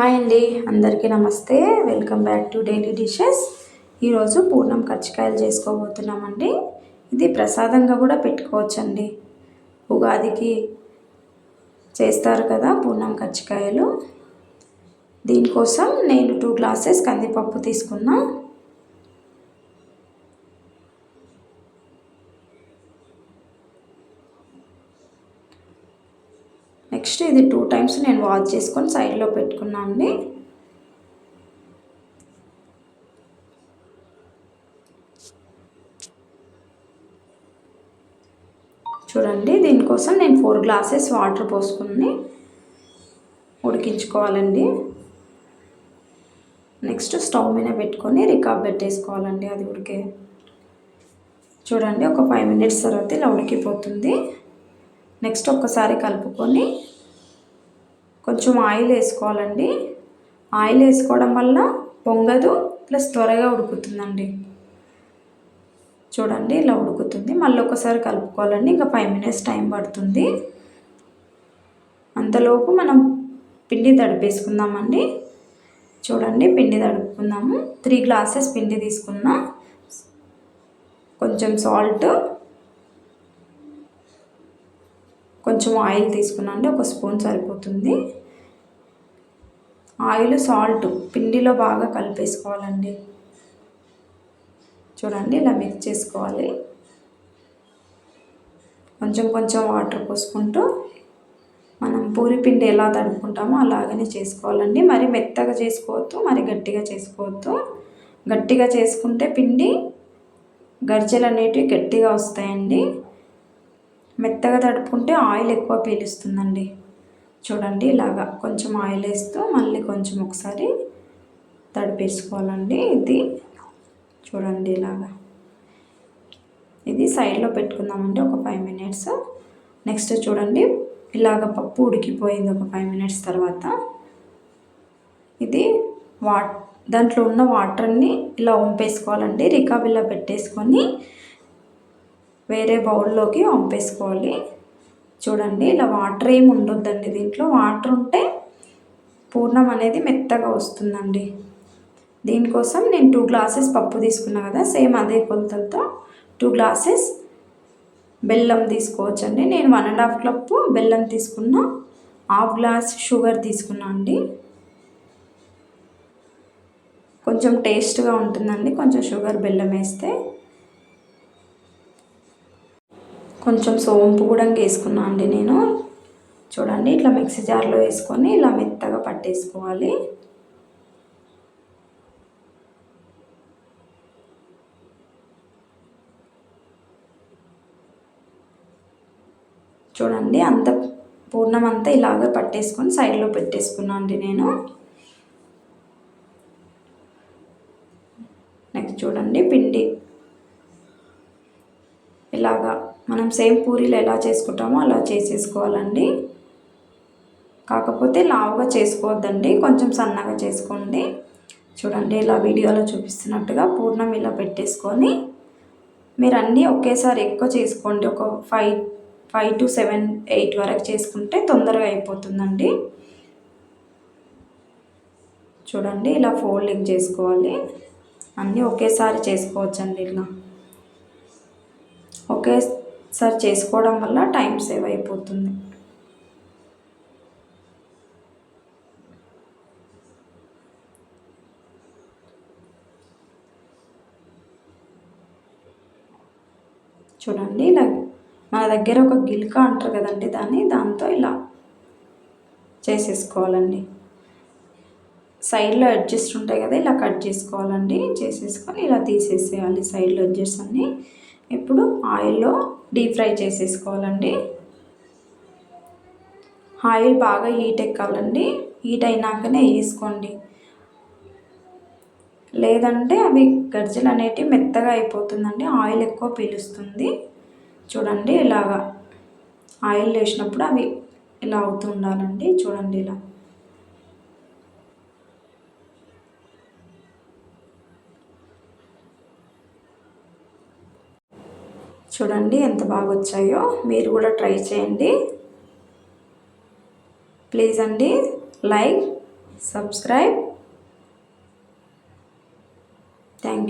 Hi అండి అందరికీ నమస్తే. Welcome back to daily dishes ఈరోజు పూర్ణం కచ్చికాయలు చేసుకోబోతున్నామండి. ఇది ప్రసాదంగా కూడా పెట్టుకోవచ్చండి. ఉగాదికి చేస్తారు కదా పూర్ణం కచ్చికాయలు. దీనికోసం నేను టూ గ్లాసెస్ కందిపప్పు తీసుకున్నా. నెక్స్ట్ ఇది టూ టైమ్స్ నేను వాష్ చేసుకొని సైడ్లో పెట్టుకున్నాను అండి చూడండి దీనికోసం నేను ఫోర్ గ్లాసెస్ వాటర్ పోసుకుని ఉడికించుకోవాలండి. నెక్స్ట్ స్టవ్ మీద పెట్టుకొని రికాబ్ పెట్టేసుకోవాలండి అది ఉడికే. చూడండి ఒక ఫైవ్ మినిట్స్ తర్వాత ఇలా ఉడికిపోతుంది. నెక్స్ట్ ఒక్కసారి కలుపుకొని కొంచెం ఆయిల్ వేసుకోవాలండి. ఆయిల్ వేసుకోవడం వల్ల పొంగదు ప్లస్ త్వరగా ఉడుకుతుందండి. చూడండి ఇలా ఉడుకుతుంది. మళ్ళీ ఒకసారి కలుపుకోవాలండి. ఇంకా ఫైవ్ మినిట్స్ టైం పడుతుంది. అంతలోపు మనం పిండి తడిపేసుకుందామండి. చూడండి పిండి తడుపుకుందాము. త్రీ గ్లాసెస్ పిండి తీసుకున్నా కొంచెం సాల్ట్ కొంచెం ఆయిల్ తీసుకున్నాండి ఒక స్పూన్ సరిపోతుంది. ఆయిల్ సాల్ట్ పిండిలో బాగా కలిపేసుకోవాలండి. చూడండి ఇలా మిక్స్ చేసుకోవాలి. కొంచెం కొంచెం వాటర్ పోసుకుంటూ మనం పూరి పిండి ఎలా తడుపుకుంటామో అలాగనే చేసుకోవాలండి. మరి మెత్తగా చేసుకోవద్దు మరి గట్టిగా చేసుకోవద్దు. గట్టిగా చేసుకుంటే పిండి గర్జలు అనేటివి గట్టిగా వస్తాయండి. మెత్తగా తడుపుకుంటే ఆయిల్ ఎక్కువ పీలుస్తుందండి. చూడండి ఇలాగా కొంచెం ఆయిల్ వేస్తూ మళ్ళీ కొంచెం ఒకసారి తడిపేసుకోవాలండి ఇది. చూడండి ఇలాగా. ఇది సైడ్లో పెట్టుకుందామండి ఒక ఫైవ్ మినిట్స్. నెక్స్ట్ చూడండి ఇలాగ పప్పు ఉడికిపోయింది ఒక ఫైవ్ మినిట్స్ తర్వాత. ఇది వాట్ దాంట్లో ఉన్న వాటర్ని ఇలా వంపేసుకోవాలండి రికాబిల్లా పెట్టేసుకొని వేరే బౌల్లోకి వంపేసుకోవాలి. చూడండి ఇలా వాటర్ ఏమి ఉండొద్దండి దీంట్లో. వాటర్ ఉంటే పూర్ణం అనేది మెత్తగా వస్తుందండి. దీనికోసం నేను టూ గ్లాసెస్ పప్పు తీసుకున్నా కదా సేమ్ అదే కొలతలతో టూ గ్లాసెస్ బెల్లం తీసుకోవచ్చండి. నేను వన్ అండ్ హాఫ్ కప్పు బెల్లం తీసుకున్నా హాఫ్ గ్లాస్ షుగర్ తీసుకున్నా అండి. కొంచెం టేస్ట్గా ఉంటుందండి. కొంచెం షుగర్ బెల్లం వేస్తే. కొంచెం సోంపు కూడా వేసుకున్నా అండి నేను. చూడండి ఇట్లా మిక్సీ జార్లో వేసుకొని ఇలా మెత్తగా పట్టేసుకోవాలి. చూడండి అంత పూర్ణం అంతా ఇలాగ పట్టేసుకొని సైడ్లో పెట్టేసుకున్నా అండి నేను. నెక్స్ట్ చూడండి పిండి. ఇలాగా మనం సేమ్ పూరీలు ఎలా చేసుకుంటామో అలా చేసేసుకోవాలండి. కాకపోతే లావుగా చేసుకోవద్దండి కొంచెం సన్నగా చేసుకోండి. చూడండి ఇలా వీడియోలో చూపిస్తున్నట్టుగా పూర్ణం ఇలా పెట్టేసుకొని మీరు అన్నీ ఒకేసారి ఎక్కువ చేసుకోండి. ఒక five five to seven eight వరకు చేసుకుంటే తొందరగా అయిపోతుందండి. చూడండి ఇలా ఫోల్డింగ్ చేసుకోవాలి. అన్నీ ఒకేసారి చేసుకోవచ్చండి ఇలా. ఒకే ఒకేసారి చేసుకోవడం వల్ల టైం సేవ్ అయిపోతుంది. చూడండి ఇలా మన దగ్గర ఒక గిల్కా అంటారు కదండి దాన్ని దాంతో ఇలా చేసేసుకోవాలండి. సైడ్లో అడ్జస్ట్ ఉంటాయి కదా ఇలా కట్ చేసుకోవాలండి చేసేసుకొని ఇలా తీసేసేయాలి సైడ్లో అడ్జస్ట్ అన్నీ. ఇప్పుడు ఆయిల్లో డీప్ ఫ్రై చేసేసుకోవాలండి. ఆయిల్ బాగా హీట్ ఎక్కాలండి. హీట్ అయినాకనే వేసుకోండి. లేదంటే అవి గర్జలు అనేటివి మెత్తగా అయిపోతుందండి. ఆయిల్ ఎక్కువ పీలుస్తుంది. చూడండి ఇలాగా. ఆయిల్ వేసినప్పుడు అవి ఇలా అవుతూ ఉండాలండి. చూడండి ఇలా. చూడండి ఎంత బాగా వచ్చాయో మీరు కూడా ట్రై చేయండి. ప్లీజ్ అండి లైక్ సబ్స్క్రైబ్. Thank you.